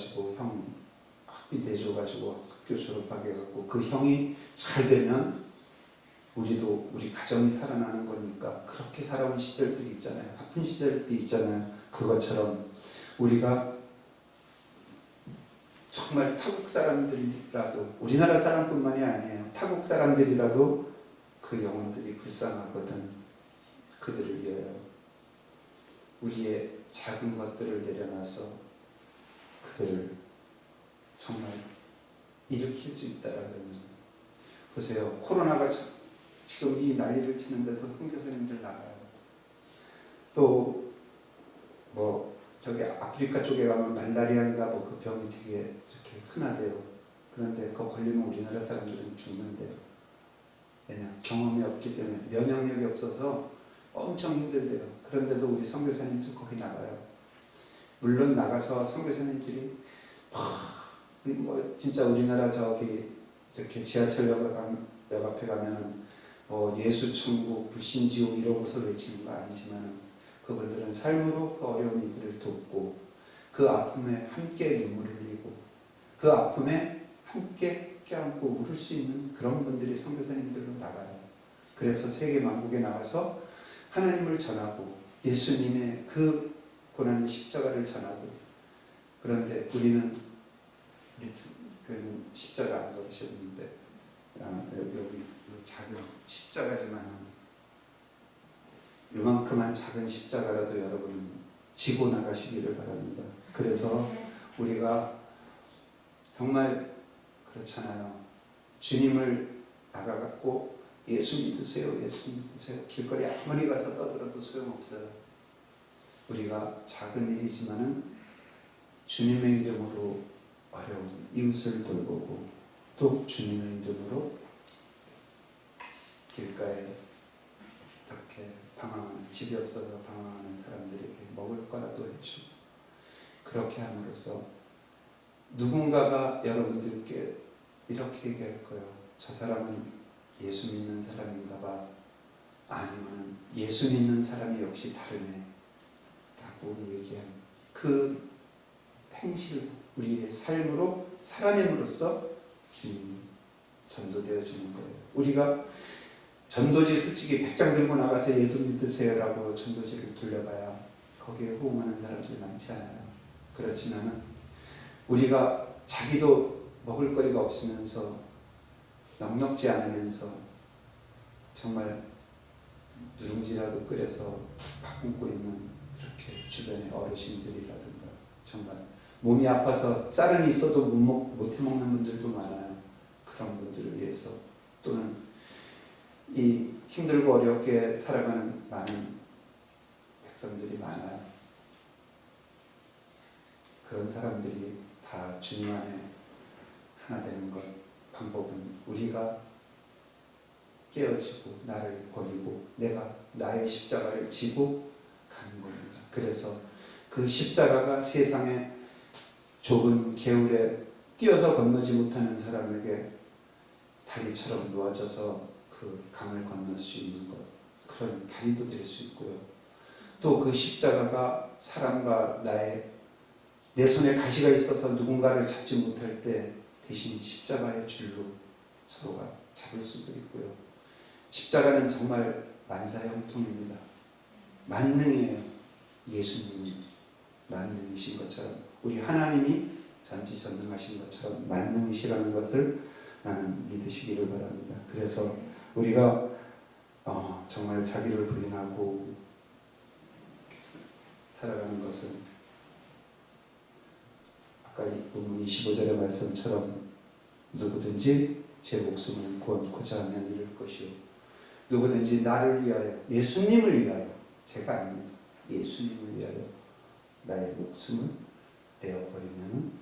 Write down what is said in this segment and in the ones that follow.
가지고 형 학비 대줘 가지고 학교 졸업하게 해갖고 그 형이 잘 되면 우리도 우리 가정이 살아나는 거니까 그렇게 살아온 시절들이 있잖아요. 아픈 시절들이 있잖아요. 그것처럼 우리가 정말 타국 사람들이라도 우리나라 사람뿐만이 아니에요. 타국 사람들이라도 그 영혼들이 불쌍하거든. 그들을 위하여 우리의 작은 것들을 내려놔서 그들을 정말 일으킬 수 있다라 그러면 보세요. 코로나가 자- 지금 이 난리를 치는 데서 선교사님들 나가요. 또 뭐 저기 아프리카 쪽에 가면 말라리아인가 뭐 그 병이 되게 이렇게 흔하대요. 그런데 그거 걸리면 우리나라 사람들은 죽는데요. 왜냐 경험이 없기 때문에 면역력이 없어서 엄청 힘들대요. 그런데도 우리 선교사님들 거기 나가요. 물론 나가서 선교사님들이 뭐 진짜 우리나라 저기 이렇게 지하철역 가- 역 앞에 가면은 뭐 예수 천국 불신 지옥 이런 곳을 외치는 거 아니지만 그분들은 삶으로 그 어려운 이들을 돕고 그 아픔에 함께 눈물을 흘리고 그 아픔에 함께 껴안고 울을 수 있는 그런 분들이 선교사님들로 나가요. 그래서 세계 만국에 나가서 하나님을 전하고 예수님의 그 고난의 십자가를 전하고 그런데 우리는 우리 그 십자가 안 걸으셨는데 아, 여기, 여기 작은 십자가지만 요만큼한 작은 십자가라도 여러분 지고 나가시기를 바랍니다. 그래서 우리가 정말 그렇잖아요. 주님을 나가갖고 예수 믿으세요, 예수 믿으세요. 길거리 아무리 가서 떠들어도 소용없어요. 우리가 작은 일이지만은 주님의 이름으로 어려운 이웃을 돌보고 또 주님의 이름으로 길가에 이렇게 방황하는 집이 없어서 방황하는 사람들에게 먹을 거라도 해주고 그렇게 함으로써 누군가가 여러분들께 이렇게 얘기할 거예요. 저 사람은 예수 믿는 사람인가 봐. 아니면 예수 믿는 사람이 역시 다르네. 얘기한 그 행실, 우리의 삶으로 살아냄으로써 주님이 전도되어 주는 거예요. 우리가 전도지 솔직히 백장 들고 나가서 예도 믿으세요라고 전도지를 돌려봐야 거기에 호응하는 사람들이 많지 않아요. 그렇지만은 우리가 자기도 먹을 거리가 없으면서 넉넉지 않으면서 정말 누룽지라도 끓여서 밥 굶고 있는 그렇게 주변의 어르신들이라든가 정말 몸이 아파서 쌀은 있어도 못, 먹, 못 해먹는 분들도 많아요. 그런 분들을 위해서 또는 이 힘들고 어렵게 살아가는 많은 백성들이 많아요. 그런 사람들이 다 주님 안에 하나 되는 것 방법은 우리가 깨어지고 나를 버리고 내가 나의 십자가를 지고 가는 겁니다. 그래서 그 십자가가 세상에 좁은 개울에 뛰어서 건너지 못하는 사람에게 다리처럼 놓아져서 그 강을 건널 수 있는 것 그런 다리도 될 수 있고요. 또 그 십자가가 사람과 나의 내 손에 가시가 있어서 누군가를 잡지 못할 때 대신 십자가의 줄로 서로가 잡을 수도 있고요. 십자가는 정말 만사형통입니다. 만능이에요. 예수님이 만능이신 것처럼 우리 하나님이 전지전능하신 것처럼 만능이시라는 것을 나는 믿으시기를 바랍니다. 그래서 우리가 어, 정말 자기를 부인하고 살아가는 것은 아까 이 본문 25절의 말씀처럼 누구든지 제 목숨을 구원코자 하면 이룰 것이요 누구든지 나를 위하여 예수님을 위하여 제가 아닙니다. 예수님을 위하여 나의 목숨을 내어버리면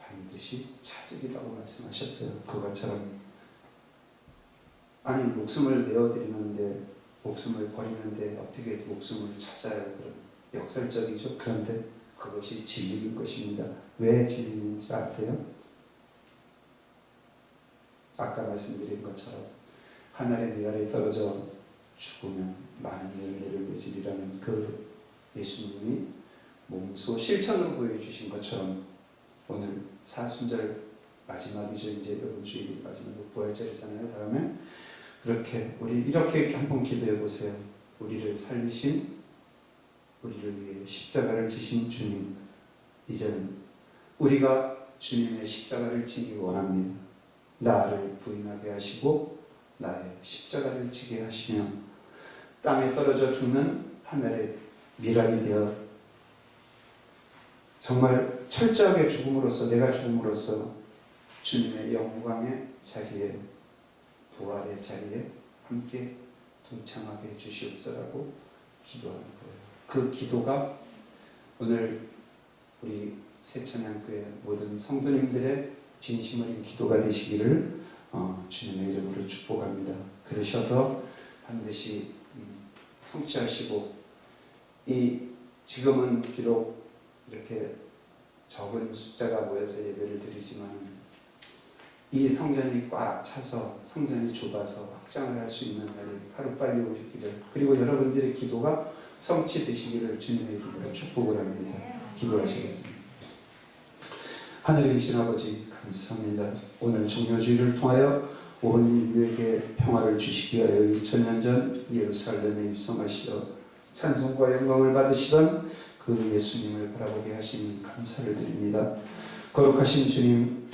반드시 찾으리라고 말씀하셨어요. 그것처럼 아니 목숨을 내어드리는데 목숨을 버리는데 어떻게 목숨을 찾아요? 그럼 역설적이죠. 그런데 그것이 진리인 것입니다. 왜 진리인 줄 아세요? 아까 말씀드린 것처럼 하늘의 미랄이 떨어져 죽으면 많은 열매를 맺으리라는 그 예수님이 몸소 실천으로 보여주신 것처럼 오늘 사순절 마지막이죠. 이제 이번 주일이 마지막 부활절이잖아요. 다음에 그렇게 우리 이렇게 한번 기도해 보세요. 우리를 살리신 우리를 위해 십자가를 지신 주님 이제는 우리가 주님의 십자가를 지기 원합니다. 나를 부인하게 하시고 나의 십자가를 지게 하시며 땅에 떨어져 죽는 하늘의 미랄이 되어 정말 철저하게 죽음으로써 내가 죽음으로써 주님의 영광의 자리에 부활의 자리에 함께 동참하게 해주시옵소라고 기도하는 거예요. 그 기도가 오늘 우리 세천양교회 모든 성도님들의 진심 어린 기도가 되시기를 어, 주님의 이름으로 축복합니다. 그러셔서 반드시 음, 성취하시고 이 지금은 비록 이렇게 적은 숫자가 모여서 예배를 드리지만 이 성전이 꽉 차서 성전이 좁아서 확장을 할 수 있는 날이 하루빨리 오시기를 그리고 여러분들의 기도가 성취되시기를 주님의 이름으로 축복을 합니다. 기도하시겠습니다. 하늘에 계신 아버지 감사합니다. 오늘 종료주의를 통하여 온 인류에게 평화를 주시기 위하여 2000년 전 예루살렘에 입성하시어 찬송과 영광을 받으시던 그 예수님을 바라보게 하신 감사를 드립니다. 거룩하신 주님,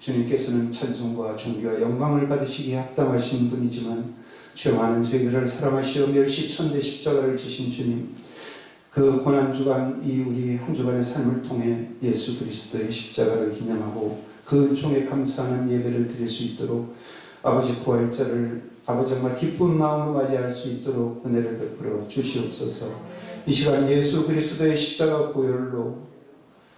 주님께서는 찬송과 존귀와 영광을 받으시기에 합당하신 분이지만 죄 많은 저희들을 사랑하시어 멸시 천대 십자가를 지신 주님, 그 고난 주간 이 우리 한 주간의 삶을 통해 예수 그리스도의 십자가를 기념하고 그 종에 감사하는 예배를 드릴 수 있도록 아버지 부활절을 아버지 정말 기쁜 마음으로 맞이할 수 있도록 은혜를 베풀어 주시옵소서. 이 시간 예수 그리스도의 십자가 보혈로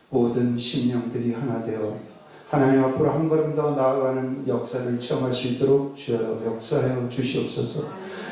모든 심령들이 하나 되어 하나님 앞으로 한 걸음 더 나아가는 역사를 체험할 수 있도록 주여 역사하여 주시옵소서.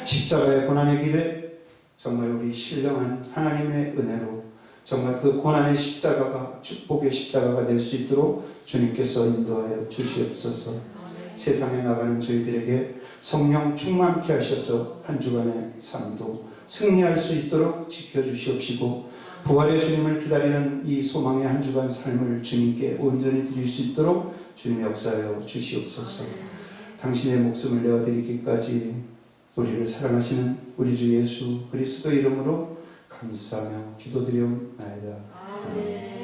십자가의 고난의 길에 정말 우리 신령한 하나님의 은혜로 정말 그 고난의 십자가가 축복의 십자가가 될 수 있도록 주님께서 인도하여 주시옵소서. 세상에 나가는 저희들에게 성령 충만케 하셔서 한 주간의 삶도 승리할 수 있도록 지켜주시옵시고 부활의 주님을 기다리는 이 소망의 한 주간 삶을 주님께 온전히 드릴 수 있도록 주님 역사하여 주시옵소서. 당신의 목숨을 내어드리기까지 우리를 사랑하시는 우리 주 예수 그리스도 이름으로 감사하며 기도드리옵나이다. 아멘.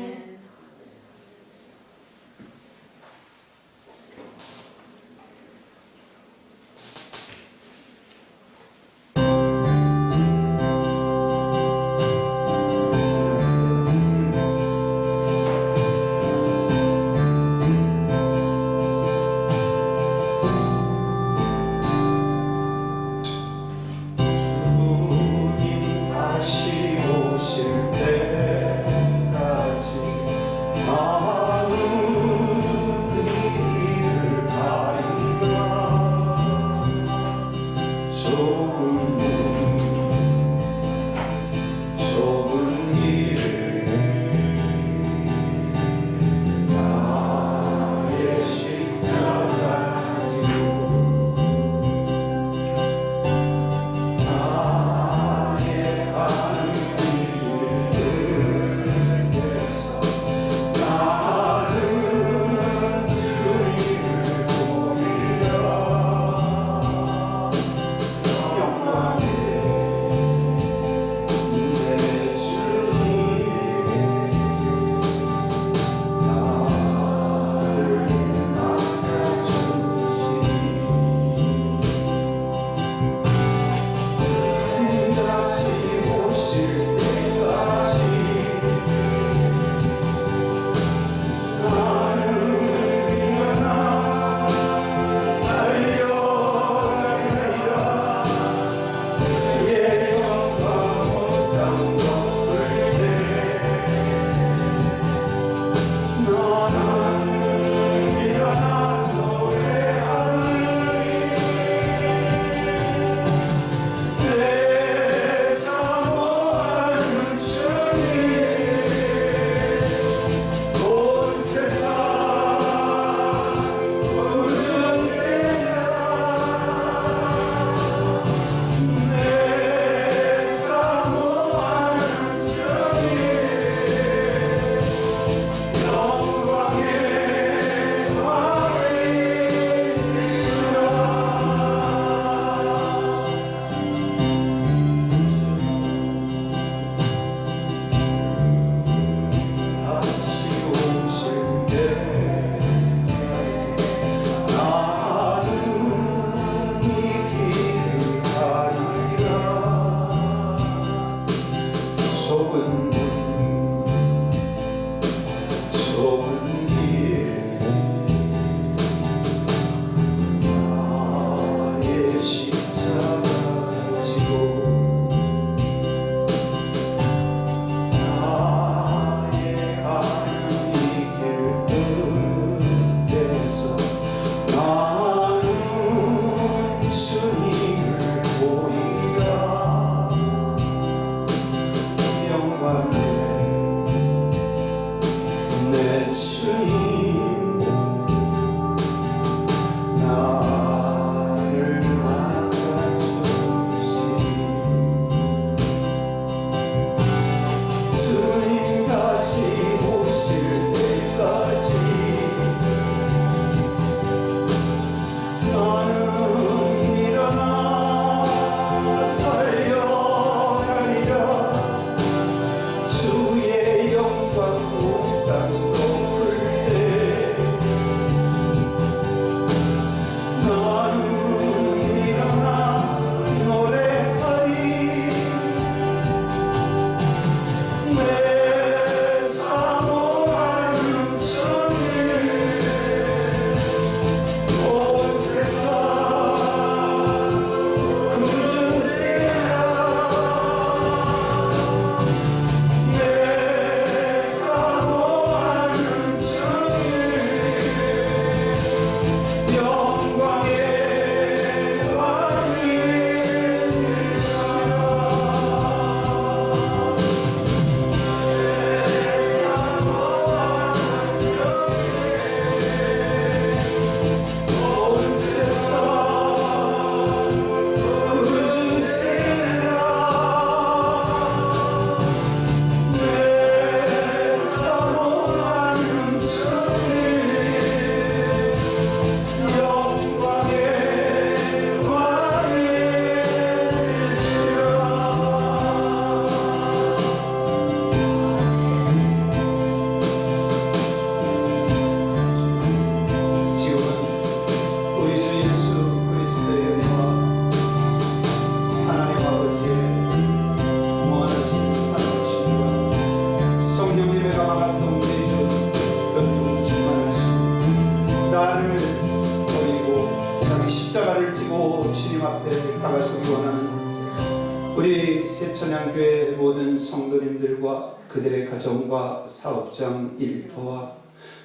십자가를 지고 주님 앞에 다가서기 원하는 우리 새천양교회 모든 성도님들과 그들의 가정과 사업장 일터와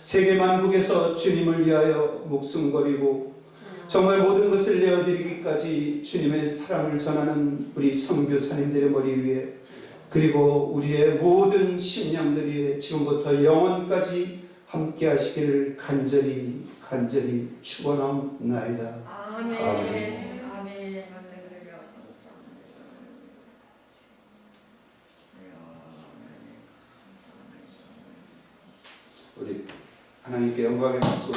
세계 만국에서 주님을 위하여 목숨 걸이고 정말 모든 것을 내어드리기까지 주님의 사랑을 전하는 우리 선교사님들의 머리 위에 그리고 우리의 모든 심령들이 지금부터 영원까지 함께 하시기를 간절히 간절히 축원하옵나이다. 아멘. 아멘. 우리 하나님께 영광의 박수